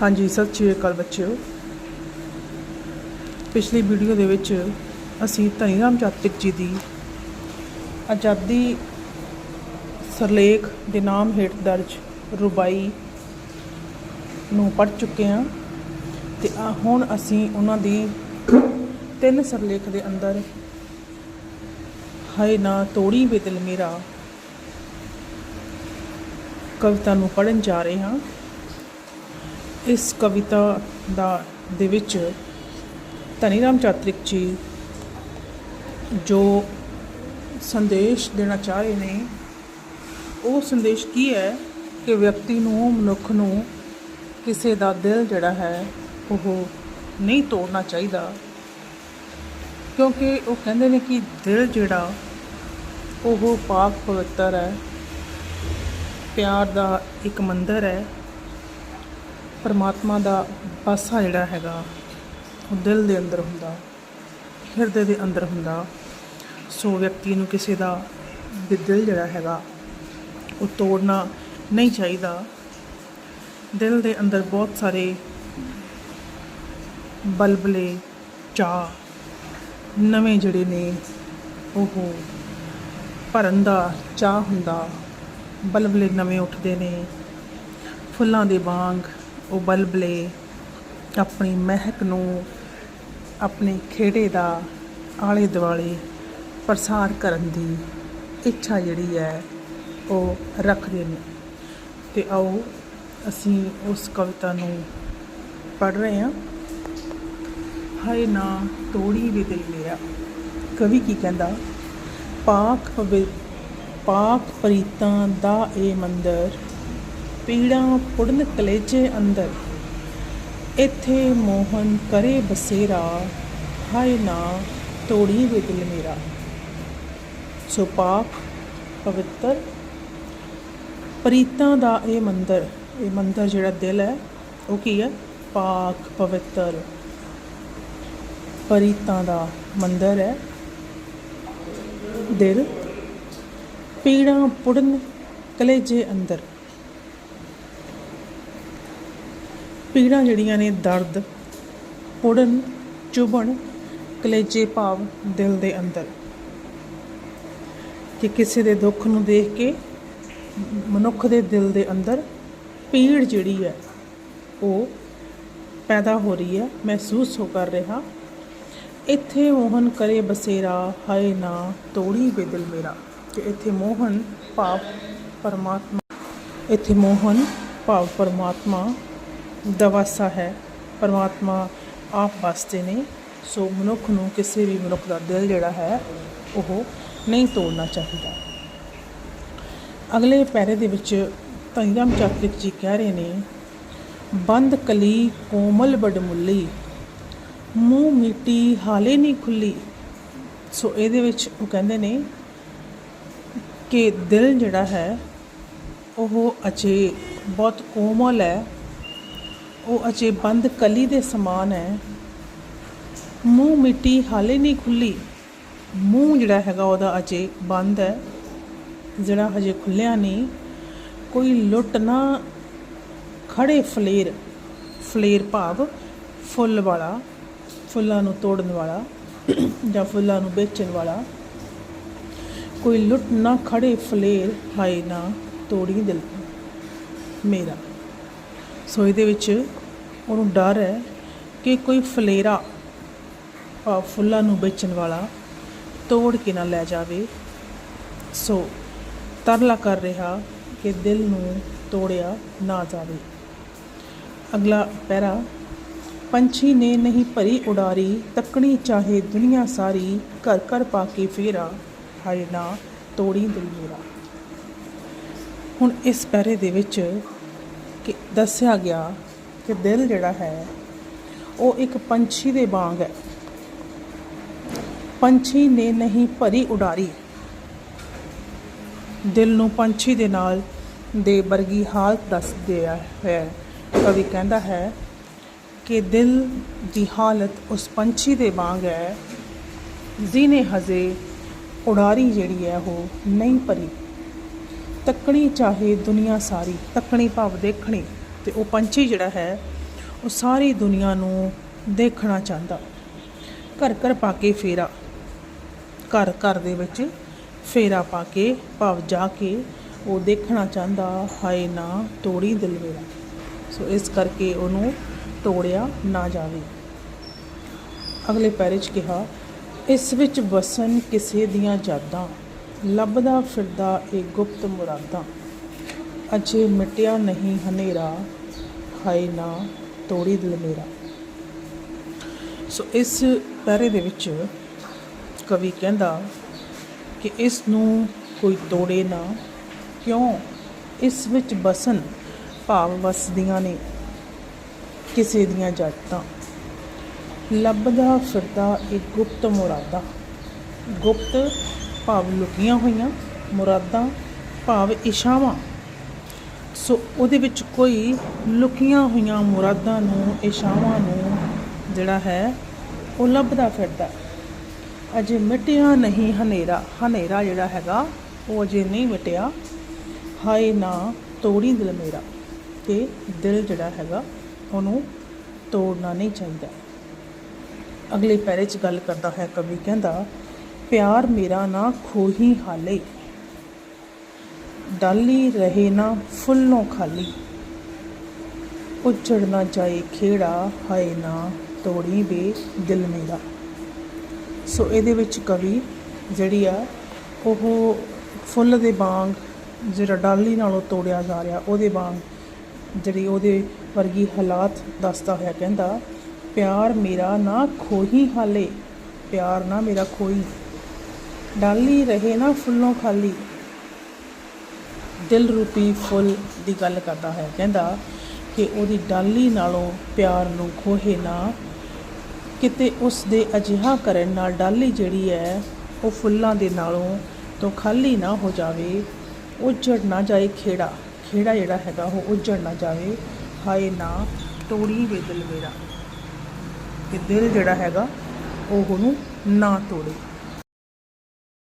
ਹਾਂਜੀ, ਸਤਿ ਸ਼੍ਰੀ ਅਕਾਲ ਬੱਚਿਓ। ਪਿਛਲੀ ਵੀਡੀਓ ਦੇ ਵਿੱਚ ਅਸੀਂ ਧਨੀ ਰਾਮ ਚਾਤ੍ਰਿਕ ਜੀ ਦੀ ਆਜ਼ਾਦੀ ਸਰਲੇਖ ਦੇ ਨਾਮ ਹੇਠ ਦਰਜ ਰੁਬਾਈ ਨੂੰ ਪੜ੍ਹ ਚੁੱਕੇ ਹਾਂ ਤੇ ਹੁਣ ਅਸੀਂ ਉਹਨਾਂ ਦੀ ਤਿੰਨ ਸਰਲੇਖ ਦੇ ਅੰਦਰ ਹਾਏ ਨਾ ਤੋੜੀ ਵੇ ਦਿਲ ਮੇਰਾ ਕਵਿਤਾ ਨੂੰ ਪੜ੍ਹਨ ਜਾ ਰਹੇ ਹਾਂ। ਇਸ ਕਵਿਤਾ ਦਾ ਦੇ ਵਿੱਚ ਧਨੀ ਰਾਮ ਚਾਤ੍ਰਿਕ ਜੀ ਜੋ ਸੰਦੇਸ਼ ਦੇਣਾ ਚਾਹ ਰਹੇ ਨੇ, ਉਹ ਸੰਦੇਸ਼ ਕੀ ਹੈ ਕਿ ਵਿਅਕਤੀ ਨੂੰ, ਮਨੁੱਖ ਨੂੰ ਕਿਸੇ ਦਾ ਦਿਲ ਜਿਹੜਾ ਹੈ ਉਹ ਨਹੀਂ ਤੋੜਨਾ ਚਾਹੀਦਾ? ਕਿਉਂਕਿ ਉਹ ਕਹਿੰਦੇ ਨੇ ਕਿ ਦਿਲ ਜਿਹੜਾ, ਉਹ ਪਾਕ ਪਵਿੱਤਰ ਹੈ, ਪਿਆਰ ਦਾ ਇੱਕ ਮੰਦਰ ਹੈ। ਪਰਮਾਤਮਾ ਦਾ ਪਾਸਾ ਜਿਹੜਾ ਹੈਗਾ, ਉਹ ਦਿਲ ਦੇ ਅੰਦਰ ਹੁੰਦਾ, ਹਿਰਦੇ ਦੇ ਅੰਦਰ ਹੁੰਦਾ। ਸੋ ਵਿਅਕਤੀ ਨੂੰ ਕਿਸੇ ਦਾ ਦਿਲ ਜਿਹੜਾ ਹੈਗਾ, ਉਹ ਤੋੜਨਾ ਨਹੀਂ ਚਾਹੀਦਾ। ਦਿਲ ਦੇ ਅੰਦਰ ਬਹੁਤ ਸਾਰੇ ਬਲਬਲੇ ਚਾਹ ਨਵੇਂ ਜਿਹੜੇ ਨੇ, ਉਹ ਭਰਨ ਦਾ ਚਾਹ ਹੁੰਦਾ। ਬਲਬਲੇ ਨਵੇਂ ਉੱਠਦੇ ਨੇ। ਫੁੱਲਾਂ ਦੇ ਵਾਂਗ ਉਹ ਬਲਬਲੇ ਆਪਣੀ ਮਹਿਕ ਨੂੰ ਆਪਣੇ ਖੇੜੇ ਦਾ ਆਲੇ ਦੁਆਲੇ ਪ੍ਰਸਾਰ ਕਰਨ ਦੀ ਇੱਛਾ ਜਿਹੜੀ ਹੈ, ਉਹ ਰੱਖਦੇ ਨੇ। ਤੇ ਆਓ ਅਸੀਂ ਉਸ ਕਵਿਤਾ ਨੂੰ ਪੜ੍ਹ ਰਹੇ ਹਾਂ। ਹਾਏ ਨਾ, ਤੋੜੀ ਵੀ ਦਿਲ ਮੇਰਾ। ਕਵੀ ਕੀ ਕਹਿੰਦਾ? ਪਾਕ ਪਾਕ ਪ੍ਰੀਤਾਂ ਦਾ ਇਹ ਮੰਦਰ ਪੀੜਾਂ ਪੁੜਨ ਕਲੇਜੇ ਅੰਦਰ। ਇੱਥੇ ਮੋਹਨ ਕਰੇ ਬਸੇਰਾ, ਹਾਏ ਨਾ, ਤੋੜੀ ਵੇ ਦਿਲ ਮੇਰਾ। ਸੋ ਪਾਕ ਪਵਿੱਤਰ। ਪ੍ਰੀਤਾਂ ਦਾ ਇਹ ਮੰਦਰ ਇਹ ਮੰਦਰ ਜਿਹੜਾ ਦਿਲ ਹੈ, ਉਹ ਕੀ ਹੈ? ਪਾਕ ਪਵਿੱਤਰ। ਪ੍ਰੀਤਾਂ ਦਾ ਮੰਦਰ ਹੈ। ਦਿਲ। ਪੀੜਾਂ ਪੁੜਨ ਕਲੇਜੇ ਅੰਦਰ। ਪੀੜਾਂ ਜਿਹੜੀਆਂ ਨੇ ਦਰਦ, ਪੁੜਨ, ਚੁਭਣ, ਕਲੇਜੇ ਭਾਵ ਦਿਲ ਦੇ ਅੰਦਰ। ਕਿ ਕਿਸੇ ਦੇ ਦੁੱਖ ਨੂੰ ਦੇਖ ਕੇ ਮਨੁੱਖ ਦੇ ਦਿਲ ਦੇ ਅੰਦਰ ਪੀੜ ਜਿਹੜੀ ਹੈ, ਉਹ ਪੈਦਾ ਹੋ ਰਹੀ ਹੈ, ਮਹਿਸੂਸ ਹੋ ਕਰ ਰਿਹਾ। ਇੱਥੇ ਮੋਹਨ ਕਰੇ ਬਸੇਰਾ, ਹਾਏ ਨਾ, ਤੋੜੀ ਵੇ ਦਿਲ ਮੇਰਾ। ਕਿ ਇੱਥੇ ਮੋਹਨ ਭਾਵ ਪਰਮਾਤਮਾ, ਇੱਥੇ ਮੋਹਨ ਭਾਵ ਪਰਮਾਤਮਾ ਦਵਾਸਾ ਹੈ। ਪਰਮਾਤਮਾ ਆਪ ਵਾਸਤੇ ਨੇ ਸੋ ਮਨੁੱਖ ਨੂੰ ਕਿਸੇ ਵੀ ਮਨੁੱਖ ਦਾ ਦਿਲ ਜਿਹੜਾ ਹੈ, ਉਹ ਨਹੀਂ ਤੋੜਨਾ ਚਾਹੀਦਾ। ਅਗਲੇ ਪੈਰੇ ਦੇ ਵਿੱਚ ਧਨੀਰਾਮ ਚਾਤ੍ਰਿਕ ਜੀ ਕਹਿ ਰਹੇ ਨੇ, ਬੰਦ ਕਲੀ ਕੋਮਲ ਬਡਮੁੱਲੀ ਮੂੰਹ ਮਿੱਟੀ ਹਾਲੇ ਨਹੀਂ ਖੁੱਲੀ। ਸੋ ਇਹਦੇ ਵਿੱਚ ਉਹ ਕਹਿੰਦੇ ਨੇ ਕਿ ਦਿਲ ਜਿਹੜਾ ਹੈ, ਉਹ ਅਜੇ ਬਹੁਤ ਕੋਮਲ ਹੈ। ਉਹ ਅਜੇ ਬੰਦ ਕਲੀ ਦੇ ਸਮਾਨ ਹੈ। ਮੂੰਹ ਮਿੱਟੀ ਹਾਲੇ ਨਹੀਂ ਖੁੱਲੀ। ਮੂੰਹ ਜਿਹੜਾ ਹੈਗਾ ਉਹਦਾ ਅਜੇ ਬੰਦ ਹੈ। ਜਿਹੜਾ ਹਜੇ ਖੁੱਲਿਆ ਨਹੀਂ। ਕੋਈ ਲੁੱਟ ਨਾ। ਖੜੇ ਫਲੇਰ। ਫਲੇਰ ਭਾਵ ਫੁੱਲ ਵਾਲਾ। ਫੁੱਲਾਂ ਨੂੰ ਤੋੜਨ ਵਾਲਾ। ਜਾਂ ਫੁੱਲਾਂ ਨੂੰ ਵੇਚਣ ਵਾਲਾ। ਕੋਈ ਲੁੱਟ ਨਾ, ਖੜੇ ਫਲੇਰ ਹਾਏ ਨਾ। ਤੋੜੀ ਦਿਲ ਮੇਰਾ। ਸੋ ਇਹਦੇ ਵਿੱਚ ਉਹਨੂੰ ਡਰ ਹੈ ਕਿ ਕੋਈ ਫਲੇਰਾ ਭਾਵ ਫੁੱਲਾਂ ਨੂੰ ਵੇਚਣ ਵਾਲਾ ਤੋੜ ਕੇ ਨਾ ਲੈ ਜਾਵੇ। ਸੋ ਤਰਲਾ ਕਰ ਰਿਹਾ ਕਿ ਦਿਲ ਨੂੰ ਤੋੜਿਆ ਨਾ ਜਾਵੇ। ਅਗਲਾ ਪੈਰਾ, ਪੰਛੀ ਨੇ ਨਹੀਂ ਭਰੀ ਉਡਾਰੀ, ਤੱਕਣੀ ਚਾਹੇ ਦੁਨੀਆ ਸਾਰੀ, ਘਰ ਘਰ ਪਾ ਕੇ ਫੇਰਾ, ਹਾਏ ਨਾ ਤੋੜੀ ਦਿਲ ਮੇਰਾ। ਹੁਣ ਇਸ ਪੈਰੇ ਦੇ ਵਿੱਚ ਕਿ ਦੱਸਿਆ ਗਿਆ ਕਿ ਦਿਲ ਜਿਹੜਾ ਹੈ, ਉਹ ਇੱਕ ਪੰਛੀ ਦੇ ਵਾਂਗ ਹੈ। ਪੰਛੀ ਨੇ ਨਹੀਂ ਭਰੀ ਉਡਾਰੀ। ਦਿਲ ਨੂੰ ਪੰਛੀ ਦੇ ਨਾਲ ਦੇ ਵਰਗੀ ਹਾਲਤ ਦੱਸ ਗਿਆ ਹੈ। ਕਵੀ ਕਹਿੰਦਾ ਹੈ ਕਿ ਦਿਲ ਦੀ ਹਾਲਤ ਉਸ ਪੰਛੀ ਦੇ ਵਾਂਗ ਹੈ ਜਿਹਨੇ ਹਜੇ ਉਡਾਰੀ ਜਿਹੜੀ ਹੈ, ਉਹ ਨਹੀਂ ਭਰੀ। ਤੱਕਣੀ ਚਾਹੇ ਦੁਨੀਆ ਸਾਰੀ, ਤੱਕਣੀ ਭਾਵ ਦੇਖਣੀ। ਤੇ ਉਹ ਪੰਛੀ ਜਿਹੜਾ ਹੈ, ਉਹ ਸਾਰੀ ਦੁਨੀਆ ਨੂੰ ਦੇਖਣਾ ਚਾਹੁੰਦਾ। ਘਰ ਘਰ ਪਾ ਕੇ ਫੇਰਾ, ਘਰ ਘਰ ਦੇ ਵਿੱਚ ਫੇਰਾ ਪਾ ਕੇ, ਭਾਵ ਜਾ ਕੇ ਉਹ ਦੇਖਣਾ ਚਾਹੁੰਦਾ, ਹਾਏ ਨਾ, ਤੋੜੀ ਦਿਲ ਮੇਰਾ। ਸੋ ਇਸ ਕਰਕੇ ਉਹਨੂੰ ਤੋੜਿਆ ਨਾ ਜਾਵੇ। ਅਗਲੇ ਪੈਰੇ 'ਚ ਕਿਹਾ, ਇਸ ਵਿੱਚ ਵਸਨ ਕਿਸੇ ਦੀਆਂ ਯਾਦਾਂ, ਲੱਭਦਾ ਫਿਰਦਾ ਇਹ ਗੁਪਤ ਮੁਰਾਦਾਂ। ਅਜੇ ਮਿਟਿਆ ਨਹੀਂ ਹਨੇਰਾ ਖਾਏ ਨਾ ਤੋੜੀ ਦਿਲ ਮੇਰਾ। ਸੋ ਇਸ ਪੈਰੇ ਦੇ ਵਿੱਚ ਕਵੀ ਕਹਿੰਦਾ ਕਿ ਇਸ ਨੂੰ ਕੋਈ ਤੋੜੇ ਨਾ, ਕਿਉਂ? ਇਸ ਵਿੱਚ ਬਸਨ ਭਾਵ ਵਸਦੀਆਂ ਨੇ ਕਿਸੇ ਦੀਆਂ ਜਾਤਾਂ। ਲੱਭਦਾ ਫਿਰਦਾ ਇੱਕ ਗੁਪਤ ਮੁਰਾਦਾ। ਗੁਪਤ ਭਾਵ ਲੁਕੀਆਂ ਹੋਈਆਂ ਮੁਰਾਦਾਂ, ਭਾਵ ਇਸ਼ਾਵਾਂ ਸੋ ਉਹਦੇ ਵਿੱਚ ਕੋਈ ਲੁਕੀਆਂ ਹੋਈਆਂ ਮੁਰਾਦਾਂ ਨੂੰ, ਇਸ਼ਾਵਾਂ ਨੂੰ ਜਿਹੜਾ ਹੈ, ਉਹ ਲੱਭਦਾ ਫਿਰਦਾ। ਅਜੇ ਮਿਟਿਆ ਨਹੀਂ ਹਨੇਰਾ। ਹਨੇਰਾ ਜਿਹੜਾ ਹੈਗਾ, ਉਹ ਅਜੇ ਨਹੀਂ ਮਿਟਿਆ। ਹਾਏ ਨਾ, ਤੋੜੀ ਦਿਲ ਮੇਰਾ। ਕਿ ਦਿਲ ਜਿਹੜਾ ਹੈਗਾ, ਉਹਨੂੰ ਤੋੜਨਾ ਨਹੀਂ ਚਾਹੀਦਾ। ਅਗਲੇ ਪੈਰੇ 'ਚ ਗੱਲ ਕਰਦਾ ਹੈ ਕਵੀ ਕਹਿੰਦਾ, ਪਿਆਰ ਮੇਰਾ ਨਾ ਖੋਹੀ ਹਾਲੇ। ਡਾਲੀ ਰਹੇ ਨਾ, ਫੁੱਲੋਂ ਖਾਲੀ। ਉੱਜੜ ਨਾ ਜਾਏ ਖੇੜਾ, ਹਾਏ ਨਾ ਤੋੜੀ ਬੇ ਦਿਲ ਮੇਰਾ। ਸੋ ਇਹਦੇ ਵਿੱਚ ਕਵੀ ਜਿਹੜੀ ਆ, ਉਹ ਫੁੱਲ ਦੇ ਵਾਂਗ ਜਿਹੜਾ ਡਾਲੀ ਨਾਲੋਂ ਤੋੜਿਆ ਜਾ ਰਿਹਾ, ਉਹਦੇ ਵਾਂਗ ਜਿਹੜੀ ਉਹਦੇ ਵਰਗੀ ਹਾਲਾਤ ਦੱਸਦਾ ਹੋਇਆ ਕਹਿੰਦਾ, ਪਿਆਰ ਮੇਰਾ ਨਾ ਖੋਹੀ ਹਾਲੇ, ਪਿਆਰ ਨਾ ਮੇਰਾ ਖੋਈ ਡਾਲੀ ਰਹੇ ਨਾ, ਫੁੱਲੋਂ ਖਾਲੀ। ਦਿਲ ਰੂਪੀ ਫੁੱਲ ਦੀ ਗੱਲ ਕਰਦਾ ਹੈ। ਕਹਿੰਦਾ ਕਿ ਉਹਦੀ ਡਾਲੀ ਨਾਲੋਂ ਪਿਆਰ ਨੂੰ ਖੋਹੇ ਨਾ। ਕਿਤੇ ਉਸ ਦੇ ਅਜਿਹਾ ਕਰਨ ਨਾਲ ਡਾਲੀ ਜਿਹੜੀ ਹੈ, ਉਹ ਫੁੱਲਾਂ ਦੇ ਨਾਲੋਂ ਤੋਂ ਖਾਲੀ ਨਾ ਹੋ ਜਾਵੇ। ਉੱਜੜ ਨਾ ਜਾਏ ਖੇੜਾ। ਖੇੜਾ ਜਿਹੜਾ ਹੈਗਾ, ਉਹ ਉੱਜੜ ਨਾ ਜਾਵੇ। ਹਾਏ ਨਾ, ਤੋੜੀ ਵੇ ਦਿਲ ਮੇਰਾ। ਕਿ ਦਿਲ ਜਿਹੜਾ ਹੈਗਾ, ਉਹ ਉਹਨੂੰ ਨਾ ਤੋੜੇ।